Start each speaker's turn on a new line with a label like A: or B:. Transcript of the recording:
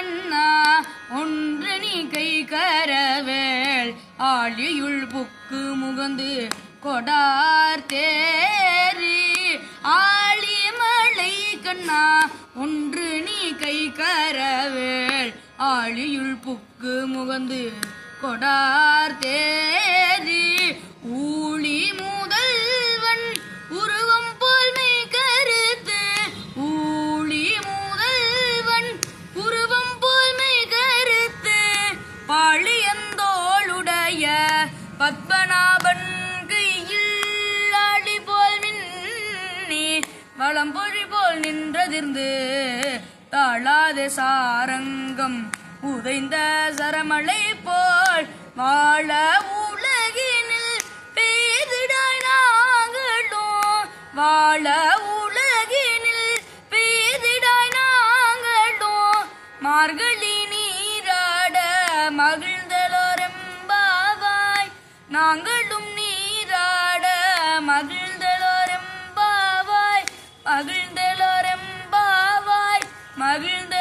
A: கண்ணா ஒன்று நீ கை கரவேள். ஆழியுள் புக்கு முகந்து கொடார் தேரி ஆழி மலை கண்ணா ஒன்று நீ கை கரவேள். ஆழியுள் புக்கு முகந்து கொடார் தேரி பத்மநாபன் கையில் ஆடி போல் மின்னி வளம்பொழி போல் நின்றதிர்ந்து தாழாத சாரங்கம் உதைந்த சரமலை போல் வாழ உலகினில் பெய்திட நாங்களும் வாழ உலகினில் பெய்திட நாங்களும் மார்கழி நீராட நாங்களும் நீராட மகிழ்ந்தலோரெம்பாவாய் மகிழ்ந்தலோரெம்பாவாய் மகிழ்ந்த